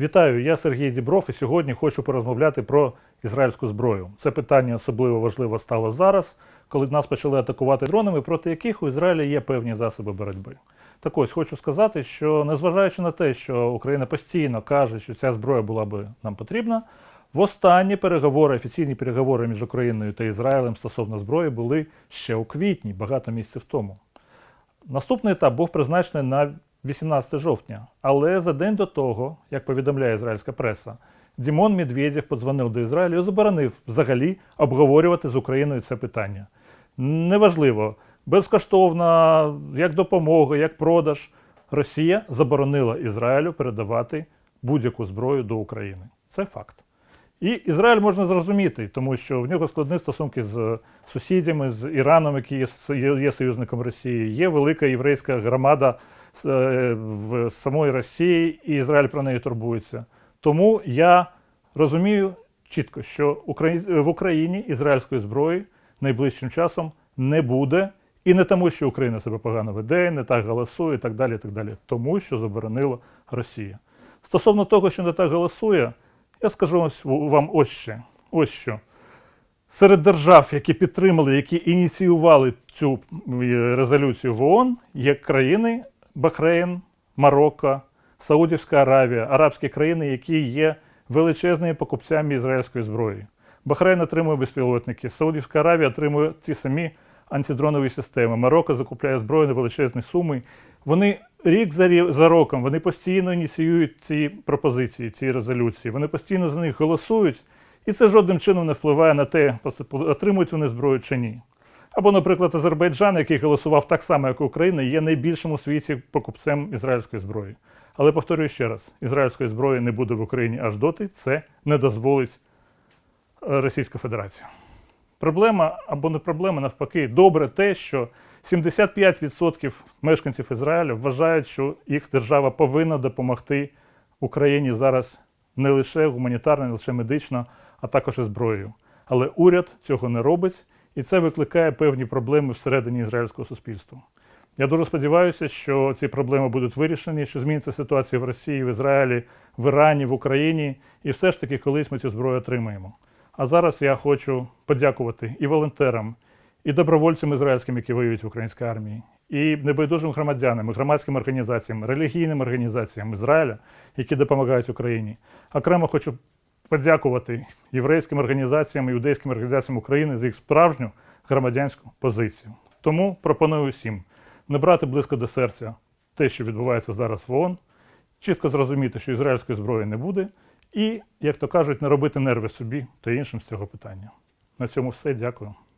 Вітаю, я Сергій Дібров і сьогодні хочу порозмовляти про ізраїльську зброю. Це питання особливо важливо стало зараз, коли нас почали атакувати дронами, проти яких у Ізраїлі є певні засоби боротьби. Так ось хочу сказати, що незважаючи на те, що Україна постійно каже, що ця зброя була би нам потрібна, в останні переговори, офіційні переговори між Україною та Ізраїлем стосовно зброї були ще у квітні, багато місяців тому. Наступний етап був призначений на 18 жовтня, але за день до того, як повідомляє ізраїльська преса, Дімон Медведєв подзвонив до Ізраїлю і заборонив взагалі обговорювати з Україною це питання. Неважливо, безкоштовна, як допомога, як продаж. Росія заборонила Ізраїлю передавати будь-яку зброю до України. Це факт. І Ізраїль можна зрозуміти, тому що в нього складні стосунки з сусідями, з Іраном, який є, союзником Росії. Є велика єврейська громада в самої Росії, і Ізраїль про неї турбується. Тому я розумію чітко, що в Україні ізраїльської зброї найближчим часом не буде. І не тому, що Україна себе погано веде, не так голосує, і так далі, і так далі. Тому, що заборонила Росія. Стосовно того, що не так голосує, я скажу вам ось ще. Ось що. Серед держав, які підтримали, які ініціювали цю е, резолюцію в ООН, є країни Бахрейн, Марокко, Саудівська Аравія, арабські країни, які є величезними покупцями ізраїльської зброї. Бахрейн отримує безпілотники, Саудівська Аравія отримує ті самі антидронові системи. Марокко закупляє зброю на величезні суми. Вони рік за, за роком вони постійно ініціюють ці пропозиції, ці резолюції. Вони постійно за них голосують, і це жодним чином не впливає на те, отримують вони зброю чи ні. Або, наприклад, Азербайджан, який голосував так само, як Україна, є найбільшим у світі покупцем ізраїльської зброї. Але повторюю ще раз: ізраїльської зброї не буде в Україні аж доти. Це не дозволить е, Російська Федерація. Проблема або не проблема, навпаки, добре те, що 75% мешканців Ізраїля вважають, що їх держава повинна допомогти Україні зараз не лише гуманітарно, не лише медично, а також і зброєю. Але уряд цього не робить, і це викликає певні проблеми всередині ізраїльського суспільства. Я дуже сподіваюся, що ці проблеми будуть вирішені, що зміниться ситуація в Росії, в Ізраїлі, в Ірані, в Україні, і все ж таки колись ми цю зброю отримаємо. А зараз я хочу подякувати і волонтерам, і добровольцям ізраїльським, які воюють в українській армії, і небайдужим громадянам, і громадським організаціям, релігійним організаціям Ізраїля, які допомагають Україні. Окремо хочу подякувати єврейським організаціям і юдейським організаціям України за їх справжню громадянську позицію. Тому пропоную всім не брати близько до серця те, що відбувається зараз в ООН, чітко зрозуміти, що ізраїльської зброї не буде, і, як то кажуть, не робити нерви собі та іншим з цього питання. На цьому все. Дякую.